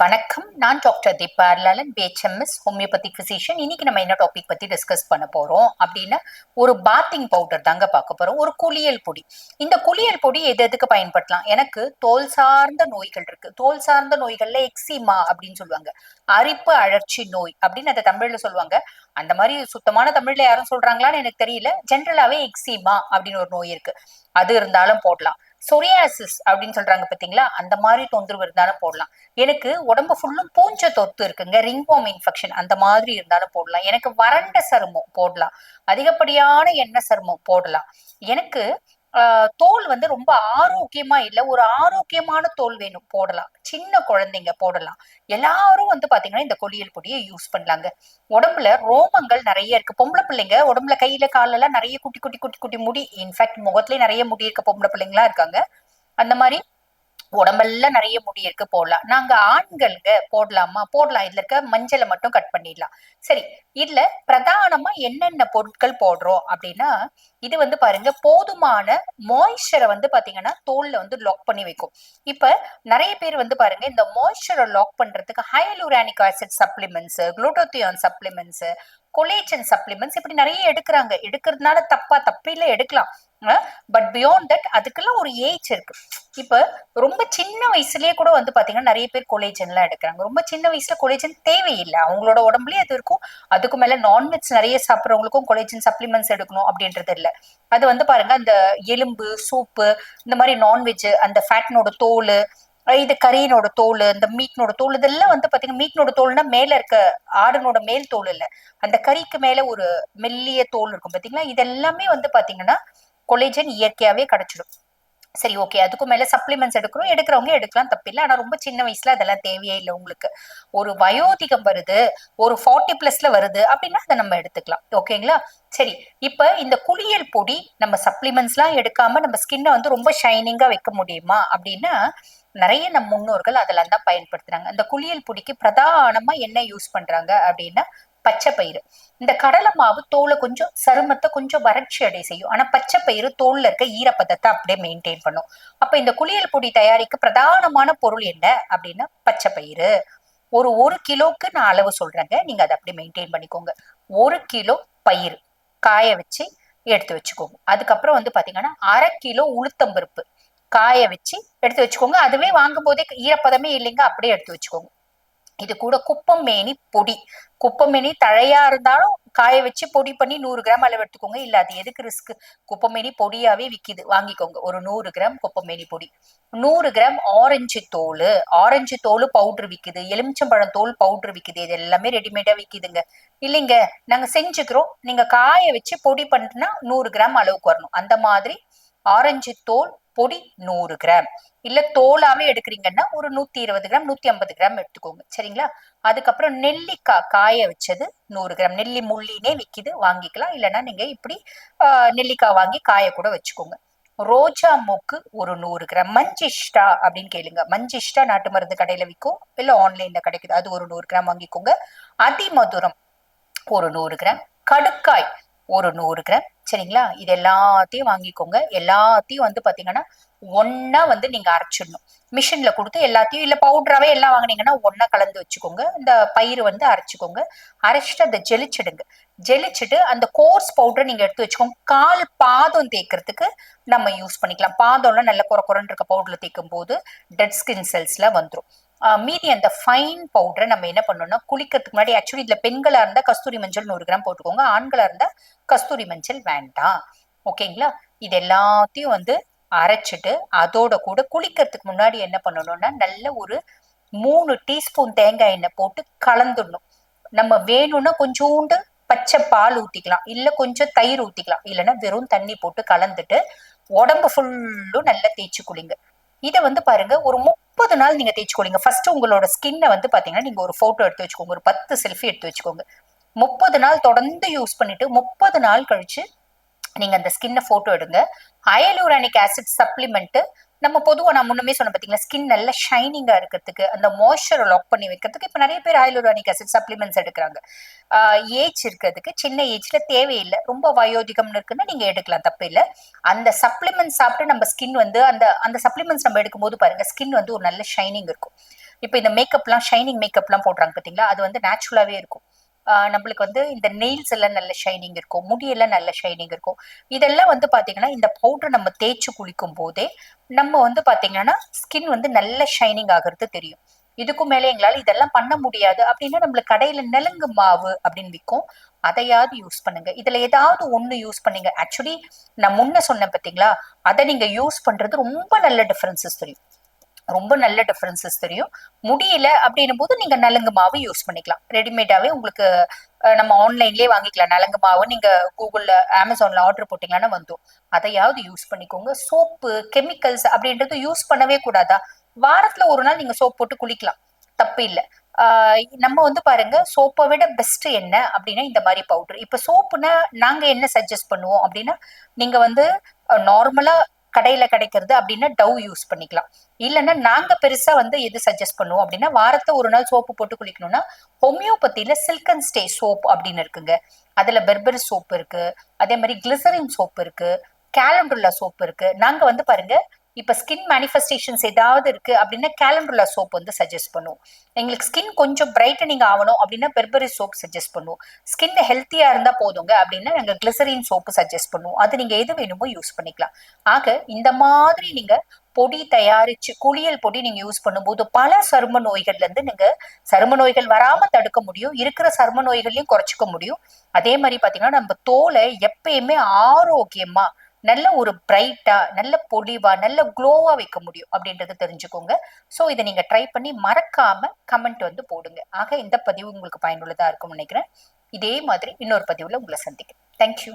வணக்கம். நான் டாக்டர் தீபா அர்லாலன் பிஹெச்எம்எஸ் ஹோமியோபதி பிசிஷியன் இன்னைக்கு நம்ம என்ன டாபிக் பத்தி டிஸ்கஸ் பண்ண போறோம் அப்படின்னா ஒரு பாத்திங் பவுடர் தாங்க பார்க்க போறோம். ஒரு குளியல் பொடி. இந்த குளியல் பொடி எது எதுக்கு பயன்படுத்தலாம்? எனக்கு தோல் சார்ந்த நோய்கள் இருக்கு. தோல் சார்ந்த நோய்கள்ல எக்ஸிமா அப்படின்னு சொல்லுவாங்க. அரிப்பு அழற்சி நோய் அப்படின்னு அதை தமிழ்ல சொல்லுவாங்க. அந்த மாதிரி சுத்தமான தமிழ்ல யாரும் சொல்றாங்களான்னு எனக்கு தெரியல. ஜென்ரலாவே எக்ஸிமா அப்படின்னு ஒரு நோய் இருக்கு. அது இருந்தாலும் போடலாம். சொரியாசிஸ் அப்படின்னு சொல்றாங்க பாத்தீங்களா? அந்த மாதிரி தொந்தரவு இருந்தாலும் போடலாம். எனக்கு உடம்பு ஃபுல்லும் பூஞ்ச தொத்து இருக்குங்க. ரிங்வாம் இன்ஃபெக்ஷன் அந்த மாதிரி இருந்தாலும் போடலாம். எனக்கு வறண்ட சருமம் போடலாம். அதிகப்படியான எண்ணெய் சருமம் போடலாம். எனக்கு தோல் வந்து ரொம்ப ஆரோக்கியமா இல்லை ஒரு ஆரோக்கியமான தோல் வேணும் போடலாம். சின்ன குழந்தைங்க போடலாம். எல்லாரும் வந்து பாத்தீங்கன்னா இந்த கொளியல் பொடியை யூஸ் பண்ணலாங்க. உடம்புல ரோமங்கள் நிறைய இருக்கு. பொம்பளை பிள்ளைங்க உடம்புல கையில கால்ல எல்லாம் நிறைய குட்டி குட்டி குட்டி குட்டி முடி இன்ஃபேக்ட் முகத்துலயே நிறைய முடி இருக்க பொம்பளை பிள்ளைங்களா இருக்காங்க. அந்த மாதிரி உடம்பெல்லாம் நிறைய முடி இருக்கு போடலாம். நாங்க ஆண்களுக்கு போடலாமா? போடலாம். இதுல இருக்க மஞ்சளை மட்டும் கட் பண்ணிடலாம். சரி இதுல பிரதானமா என்னென்ன பொருட்கள் போடுறோம் அப்படின்னா இது வந்து பாருங்க போதுமான மாய்ஸ்சரை வந்து பாத்தீங்கன்னா தோல்ல வந்து லாக் பண்ணி வைக்கும். இப்ப நிறைய பேர் வந்து பாருங்க இந்த மாய்ஸ்சரை லாக் பண்றதுக்கு hyaluronic acid supplements glutathione supplements collagen supplements இப்படி நிறைய எடுக்கிறாங்க. எடுக்கிறதுனால தப்பா தப்பில எடுக்கலாம். பட் பியாண்ட் தட் அதுக்கெல்லாம் ஒரு ஏஜ் இருக்கு. இப்ப ரொம்ப சின்ன வயசுலயே கூட வந்து பாத்தீங்கன்னா நிறைய பேர் கொலேஜன் எல்லாம் எடுக்கிறாங்க. ரொம்ப சின்ன வயசுல கொலேஜன் தேவையில்லை. அவங்களோட உடம்புலயே அது இருக்கும். அதுக்கு மேல நான்வெஜ் நிறைய சாப்பிட்றவங்களுக்கும் கொலேஜன் சப்ளிமெண்ட்ஸ் எடுக்கணும் அப்படின்றது இல்ல. அது வந்து பாருங்க அந்த எலும்பு சூப்பு இந்த மாதிரி நான்வெஜ் அந்த ஃபேட்னோட தோல் இது கறியினோட தோல் இந்த மீட்னோட தோல் இதெல்லாம் வந்து பாத்தீங்கன்னா மீட்னோட தோல்னா மேல இருக்க ஆடனோட மேல் தோல் இல்ல. அந்த கறிக்கு மேல ஒரு மெல்லிய தோல் இருக்கும் பாத்தீங்களா? இதெல்லாமே வந்து பாத்தீங்கன்னா கொலேஜன் இயற்கையாவே கிடைச்சிடும். சரி ஓகே அதுக்கும் மேல சப்ளிமெண்ட்ஸ் எடுக்கிறோம் எடுக்கிறவங்க எடுக்கலாம் தப்பில்லை. ஆனா ரொம்ப சின்ன வயசுல அதெல்லாம் தேவையே இல்லை உங்களுக்கு. ஒரு வயோதிகம் வருது ஒரு ஃபார்ட்டி பிளஸ்ல வருது அப்படின்னா அதை நம்ம எடுத்துக்கலாம். ஓகேங்களா சரி இப்ப இந்த குளியல் பொடி நம்ம சப்ளிமெண்ட்ஸ்லாம் எடுக்காம நம்ம ஸ்கின்னை வந்து ரொம்ப ஷைனிங்கா வைக்க முடியுமா? அப்படின்னா நிறைய நம் முன்னோர்கள் அதெல்லாம் தான் பயன்படுத்துறாங்க. அந்த குளியல் பொடிக்கு பிரதானமா என்ன யூஸ் பண்றாங்க அப்படின்னா பச்சை பயிறு. இந்த கடலை மாவு தோலை கொஞ்சம் சருமத்தை கொஞ்சம் வறட்சி அடை செய்யும். ஆனா பச்சை பயிறு தோல்ல இருக்க ஈரப்பதத்தை அப்படியே மெயின்டைன் பண்ணும். அப்ப இந்த குளியல் பொடி தயாரிக்க பிரதானமான பொருள் என்ன அப்படின்னா பச்சை பயிறு. ஒரு ஒரு கிலோக்கு நான் அளவு சொல்றேங்க. நீங்க அதை அப்படியே மெயின்டைன் பண்ணிக்கோங்க. ஒரு கிலோ பயிர் காய வச்சு எடுத்து வச்சுக்கோங்க. அதுக்கப்புறம் வந்து பாத்தீங்கன்னா அரை கிலோ உளுத்தம்பருப்பு காய வச்சு எடுத்து வச்சுக்கோங்க. அதுவே வாங்கும் போதே ஈரப்பதமே இல்லைங்க. அப்படியே எடுத்து வச்சுக்கோங்க. இது கூட குப்பம் மேனி பொடி. குப்பமேனி தழையா இருந்தாலும் காய வச்சு பொடி பண்ணி நூறு கிராம் அளவு எடுத்துக்கோங்க. இல்ல அது எதுக்கு ரிஸ்க் குப்பமேனி பொடியாவே விக்குது. வாங்கிக்கோங்க. ஒரு நூறு கிராம் குப்பமேனி பொடி. நூறு கிராம் ஆரஞ்சு தோல். ஆரஞ்சு தோல் பவுடர் விக்குது. எலுமிச்சம்பழம் தோல் பவுடர் விக்குது. இது எல்லாமே ரெடிமேடா விக்குதுங்க. இல்லைங்க நாங்க செஞ்சுக்கிறோம். நீங்க காய வச்சு பொடி பண்ணிட்டுனா நூறு கிராம் அளவுக்கு வரணும். அந்த மாதிரி ஆரஞ்சு தோல் பொடி நூறு கிராம். இல்ல தோலாவே எடுக்கிறீங்கன்னா ஒரு நூத்தி இருபது கிராம் நூத்தி ஐம்பது கிராம் எடுத்துக்கோங்க. சரிங்களா? அதுக்கப்புறம் நெல்லிக்காய் காய வச்சது நூறு கிராம். நெல்லி முள்ளினே விக்குது வாங்கிக்கலாம். இல்லைன்னா நீங்க இப்படி ஆஹ், நெல்லிக்காய் வாங்கி காய கூட வச்சுக்கோங்க. ரோஜா மூக்கு ஒரு நூறு கிராம். மஞ்சிஷ்டா அப்படின்னு கேளுங்க. மஞ்சிஷ்டா நாட்டு மருந்து கடையில விற்கும் இல்ல ஆன்லைன்ல கிடைக்குது. அது ஒரு நூறு கிராம் வாங்கிக்கோங்க. அதிமதுரம் ஒரு நூறு கிராம். கடுக்காய் ஒரு நூறு கிராம். சரிங்களா? இது எல்லாத்தையும் வாங்கிக்கோங்க. எல்லாத்தையும் வந்து பாத்தீங்கன்னா ஒன்னா வந்து நீங்க அரைச்சிடணும். மிஷின்ல கொடுத்து எல்லாத்தையும் இல்ல பவுடராவே எல்லாம் வாங்குனீங்கன்னா ஒண்ணா கலந்து வச்சுக்கோங்க. இந்த பயிர் வந்து அரைச்சிக்கோங்க. அரைச்சிட்டு அதை ஜெலிச்சிடுங்க. ஜெலிச்சுட்டு அந்த கோர்ஸ் பவுடரை நீங்க எடுத்து வச்சுக்கோங்க. கால் பாதம் தேய்க்கிறதுக்கு நம்ம யூஸ் பண்ணிக்கலாம். பாதம்லாம் நல்ல குறை குறைன்னு இருக்க பவுடர்ல தேய்க்கும் போது டெட் ஸ்கின் செல்ஸ்ல வந்துடும் மீதி அந்த ஃபைன் பவுடரை நம்ம என்ன பண்ணணும்னா குளிக்கிறதுக்கு முன்னாடி ஆக்சுவலி இதுல பெண்களா இருந்தா கஸ்தூரி மஞ்சள் நூறு கிராம் போட்டுக்கோங்க. ஆண்களா இருந்தா கஸ்தூரி மஞ்சள் வேண்டாம். ஓகேங்களா? இது எல்லாத்தையும் வந்து அரைச்சிட்டு அதோட கூட குளிக்கிறதுக்கு முன்னாடி என்ன பண்ணணும்னா நல்ல ஒரு மூணு டீஸ்பூன் தேங்காய் எண்ணெய் போட்டு கலந்துடணும். நம்ம வேணும்னா கொஞ்சோண்டு பச்சை பால் ஊத்திக்கலாம். இல்ல கொஞ்சம் தயிர் ஊத்திக்கலாம். இல்லைன்னா வெறும் தண்ணி போட்டு கலந்துட்டு உடம்பு ஃபுல்லும் நல்லா தேய்ச்சி குளிங்க. இதை வந்து பாருங்க ஒரு முப்பது நாள் நீங்க தேய்ச்சி ஃபர்ஸ்ட் உங்களோட ஸ்கின்னை வந்து பாத்தீங்கன்னா நீங்க ஒரு போட்டோ எடுத்து வச்சுக்கோங்க. ஒரு பத்து செல்ஃபி எடுத்து வச்சுக்கோங்க. முப்பது நாள் தொடர்ந்து யூஸ் பண்ணிட்டு முப்பது நாள் கழிச்சு நீங்க அந்த ஸ்கின்னை போட்டோ எடுங்க. அயலூரானிக் ஆசிட் சப்ளிமெண்ட் நம்ம பொதுவா நான் முன்னமே சொன்ன பாத்தீங்களா? ஸ்கின் நல்லா ஷைனிங்கா இருக்கிறதுக்கு அந்த மாய்ஸ்சரை லாக் பண்ணி வைக்கிறதுக்கு இப்ப நிறைய பேர் ஹைலூரானிக் ஆசிட் சப்ளிமெண்ட்ஸ் எடுக்கிறாங்க. ஏஜ் இருக்கிறதுக்கு சின்ன ஏஜ்ல தேவையில்லை. ரொம்ப வயோதிகம்னு இருக்குன்னா நீங்க எடுக்கலாம் தப்பு இல்லை அந்த சப்ளிமெண்ட் சாப்பிட்டு நம்ம ஸ்கின் வந்து அந்த அந்த சப்ளிமெண்ட்ஸ் நம்ம எடுக்கும்போது பாருங்க ஸ்கின் வந்து ஒரு நல்ல ஷைனிங் இருக்கும். இப்போ இந்த மேக்கப்லாம் ஷைனிங் மேக்கப்லாம் போடுறாங்க பார்த்தீங்களா அது வந்து நேச்சுரலாகவே இருக்கும். நம்மளுக்கு வந்து இந்த நெயில்ஸ் எல்லாம் நல்ல ஷைனிங் இருக்கும் முடியெல்லாம் நல்ல ஷைனிங் இருக்கும். இதெல்லாம் வந்து பாத்தீங்கன்னா இந்த பவுடர் நம்ம தேய்ச்சி குளிக்கும் போதே நம்ம வந்து பாத்தீங்கன்னா ஸ்கின் வந்து நல்ல ஷைனிங் ஆகிறது தெரியும். இதுக்கும் மேலே எங்களால இதெல்லாம் பண்ண முடியாது அப்படின்னா நம்மளுக்கு கடையில நெலுங்கு மாவு அப்படின்னு விற்கும் அதையாவது யூஸ் பண்ணுங்க. இதுல ஏதாவது ஒண்ணு யூஸ் பண்ணீங்க. ஆக்சுவலி நான் முன்ன சொன்னேன் பாத்தீங்களா? அதை நீங்க யூஸ் பண்றது ரொம்ப நல்ல டிஃபரன்சஸ் தெரியும். ரொம்ப நல்ல டிஃபரன்சஸ் தெரியும். முடியல அப்படின்னும் போது நீங்க நலங்கு மாவு யூஸ் பண்ணிக்கலாம். ரெடிமேடாவே உங்களுக்கு நம்ம ஆன்லைன்லயே வாங்கிக்கலாம். நலங்கு மாவு நீங்க கூகுள்ல அமேசான்ல ஆர்டர் போட்டீங்கன்னா வந்துடும். அதையாவது யூஸ் பண்ணிக்கோங்க. சோப்பு கெமிக்கல்ஸ் அப்படின்றது யூஸ் பண்ணவே கூடாதா? வாரத்துல ஒரு நாள் நீங்க சோப் போட்டு குளிக்கலாம். தப்பு இல்லை. நம்ம வந்து பாருங்க சோப்பை விட பெஸ்ட் என்ன அப்படின்னா இந்த மாதிரி பவுடர் இப்ப சோப்புனா நாங்க என்ன சஜஸ்ட் பண்ணுவோம் அப்படின்னா நீங்க வந்து நார்மலா கடையில கிடைக்கிறது அப்படின்னா டவ் யூஸ் பண்ணிக்கலாம். இல்லைன்னா நாங்க பெருசா வந்து எது சஜஸ்ட் பண்ணுவோம் அப்படின்னா வாரத்தை ஒரு நாள் சோப்பு போட்டு குளிக்கணும்னா ஹோமியோபதியில சில்கன் ஸ்டே சோப் அப்படின்னு இருக்குங்க. அதுல பெர்பர் சோப் இருக்கு. அதே மாதிரி கிளிசரின் சோப் இருக்கு. கேலண்டுல்லா சோப் இருக்கு. நாங்க வந்து பாருங்க இப்போ ஸ்கின் மேனிஃபெஸ்டேஷன்ஸ் ஏதாவது இருக்கு அப்படின்னா கேலண்டுல்லா சோப் வந்து சஜஸ்ட் பண்ணுவோம் எங்களுக்கு ஸ்கின் கொஞ்சம் பிரைட்டனிங் ஆகணும் அப்படின்னா பெர்பரி சோப் சஜஸ்ட் பண்ணுவோம் ஸ்கின் ஹெல்த்தியா இருந்தா போதுங்க அப்படின்னா நாங்க கிளிசரின் சோப்பு சஜஸ்ட் பண்ணுவோம் அது நீங்க எது வேணுமோ யூஸ் பண்ணிக்கலாம். ஆக இந்த மாதிரி நீங்க பொடி தயாரிச்சு குளியல் பொடி நீங்க யூஸ் பண்ணும்போது பல சரும நோய்கள்ல இருந்து நீங்க சரும நோய்கள் வராம தடுக்க முடியும். இருக்கிற சரும நோய்களையும் குறைச்சிக்க முடியும். அதே மாதிரி பாத்தீங்கன்னா நம்ம தோலை எப்பயுமே ஆரோக்கியமா நல்ல ஒரு பிரைட்டா நல்ல பொலிவா நல்ல க்ளோவா வைக்க முடியும் அப்படின்றத தெரிஞ்சுக்கோங்க. ஸோ இதை நீங்க ட்ரை பண்ணி மறக்காம கமெண்ட் வந்து போடுங்க. ஆக இந்த பதிவு உங்களுக்கு பயனுள்ளதா இருக்கும்னு நினைக்கிறேன். இதே மாதிரி இன்னொரு பதிவுல உங்களை சந்திக்கிறேன். தேங்க்யூ